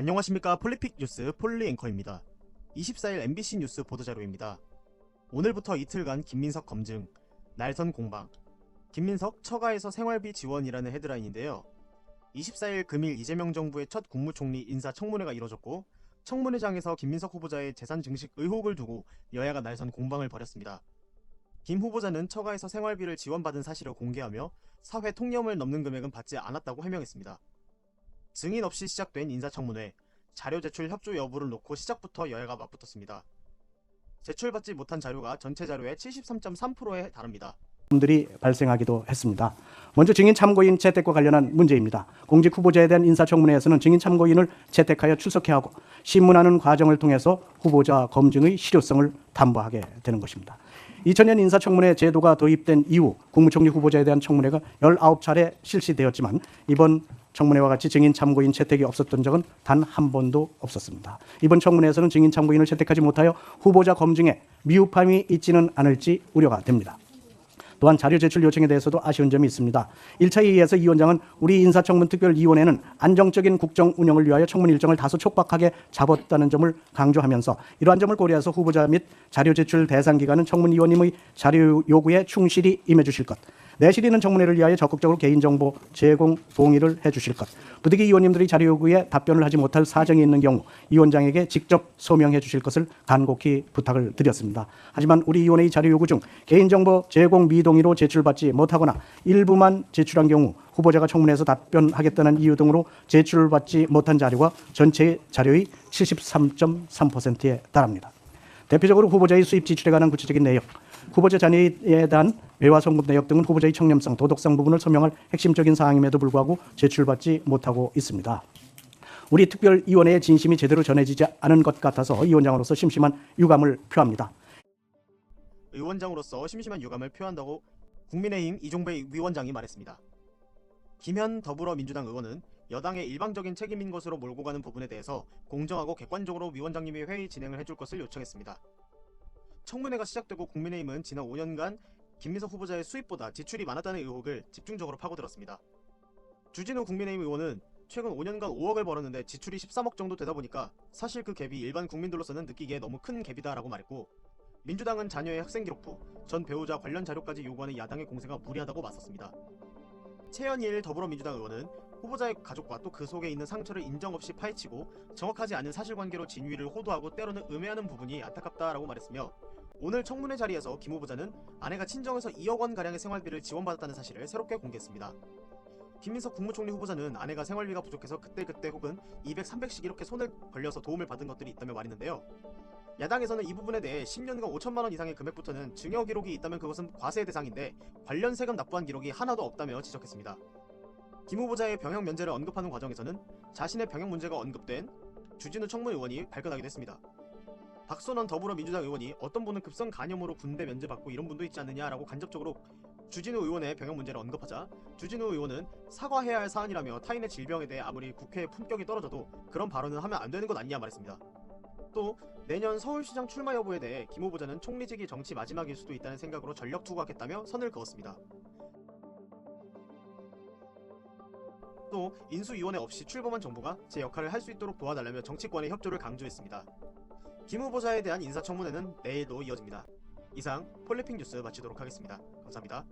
안녕하십니까 폴리픽 뉴스 폴리 앵커입니다. 24일 MBC 뉴스 보도자료입니다. 오늘부터 이틀간 김민석 검증, 날선 공방, 김민석 처가에서 생활비 지원이라는 헤드라인인데요. 24일 금일 이재명 정부의 첫 국무총리 인사청문회가 이뤄졌고 청문회장에서 김민석 후보자의 재산 증식 의혹을 두고 여야가 날선 공방을 벌였습니다. 김 후보자는 처가에서 생활비를 지원받은 사실을 공개하며 사회 통념을 넘는 금액은 받지 않았다고 해명했습니다. 증인 없이 시작된 인사청문회, 자료 제출 협조 여부를 놓고 시작부터 여야가 맞붙었습니다. 제출받지 못한 자료가 전체 자료의 73.3%에 달합니다. 들이 발생하기도 했습니다. 먼저 증인 참고인 채택과 관련한 문제입니다. 공직 후보자에 대한 인사청문회에서는 증인 참고인을 채택하여 출석해야 하고 신문하는 과정을 통해서 후보자 검증의 실효성을 담보하게 되는 것입니다. 2000년 인사청문회 제도가 도입된 이후 국무총리 후보자에 대한 청문회가 19차례 실시되었지만 이번 청문회와 같이 증인 참고인 채택이 없었던 적은 단 한 번도 없었습니다. 이번 청문회에서는 증인 참고인을 채택하지 못하여 후보자 검증에 미흡함이 있지는 않을지 우려가 됩니다. 또한 자료 제출 요청에 대해서도 아쉬운 점이 있습니다. 1차 회의에서 이 위원장은 우리 인사청문특별위원회는 안정적인 국정 운영을 위하여 청문 일정을 다소 촉박하게 잡았다는 점을 강조하면서 이러한 점을 고려해서 후보자 및 자료 제출 대상 기관은 청문위원님의 자료 요구에 충실히 임해 주실 것. 내실 있는 청문회를 위하여 적극적으로 개인정보 제공 동의를 해 주실 것. 부득이 의원님들이 자료 요구에 답변을 하지 못할 사정이 있는 경우 이 위원장에게 직접 소명해 주실 것을 간곡히 부탁을 드렸습니다. 하지만 우리 위원회의 자료 요구 중 개인정보 제공 미동의로 제출받지 못하거나 일부만 제출한 경우 후보자가 청문회에서 답변하겠다는 이유 등으로 제출받지 못한 자료가 전체 자료의 73.3%에 달합니다. 대표적으로 후보자의 수입 지출에 관한 구체적인 내용, 후보자 자녀에 대한 외화 송금 내역 등은 후보자의 청렴성, 도덕성 부분을 소명할 핵심적인 사항임에도 불구하고 제출받지 못하고 있습니다. 우리 특별위원회의 진심이 제대로 전해지지 않은 것 같아서 위원장으로서 심심한 유감을 표합니다. 의원장으로서 심심한 유감을 표한다고 국민의힘 이종배 위원장이 말했습니다. 김현 더불어민주당 의원은 여당의 일방적인 책임인 것으로 몰고 가는 부분에 대해서 공정하고 객관적으로 위원장님이 회의 진행을 해줄 것을 요청했습니다. 청문회가 시작되고 국민의힘은 지난 5년간 김민석 후보자의 수입보다 지출이 많았다는 의혹을 집중적으로 파고들었습니다. 주진우 국민의힘 의원은 최근 5년간 5억을 벌었는데 지출이 13억 정도 되다 보니까 사실 그 갭이 일반 국민들로서는 느끼기에 너무 큰 갭이다 라고 말했고 민주당은 자녀의 학생기록부, 전 배우자 관련 자료까지 요구하는 야당의 공세가 무리하다고 맞섰습니다. 최현일 더불어민주당 의원은 후보자의 가족과 또 그 속에 있는 상처를 인정 없이 파헤치고 정확하지 않은 사실관계로 진위를 호도하고 때로는 음해하는 부분이 안타깝다라고 말했으며 오늘 청문회 자리에서 김 후보자는 아내가 친정에서 2억 원 가량의 생활비를 지원받았다는 사실을 새롭게 공개했습니다. 김민석 국무총리 후보자는 아내가 생활비가 부족해서 그때그때 혹은 200, 300씩 이렇게 손을 벌려서 도움을 받은 것들이 있다며 말했는데요. 야당에서는 이 부분에 대해 10년간 5천만 원 이상의 금액부터는 증여 기록이 있다면 그것은 과세 대상인데 관련 세금 납부한 기록이 하나도 없다며 지적했습니다. 김 후보자의 병역 면제를 언급하는 과정에서는 자신의 병역 문제가 언급된 주진우 청문 의원이 발끈하기도 했습니다. 박선원 더불어민주당 의원이 어떤 분은 급성 간염으로 군대 면제받고 이런 분도 있지 않느냐라고 간접적으로 주진우 의원의 병역 문제를 언급하자 주진우 의원은 사과해야 할 사안이라며 타인의 질병에 대해 아무리 국회의 품격이 떨어져도 그런 발언은 하면 안 되는 것 아니냐 말했습니다. 또 내년 서울시장 출마 여부에 대해 김 후보자는 총리직이 정치 마지막일 수도 있다는 생각으로 전력 투구하겠다며 선을 그었습니다. 또 인수위원회 없이 출범한 정부가 제 역할을 할 수 있도록 도와달라며 정치권의 협조를 강조했습니다. 김 후보자에 대한 인사청문회는 내일도 이어집니다. 이상 폴리핑 뉴스 마치도록 하겠습니다. 감사합니다.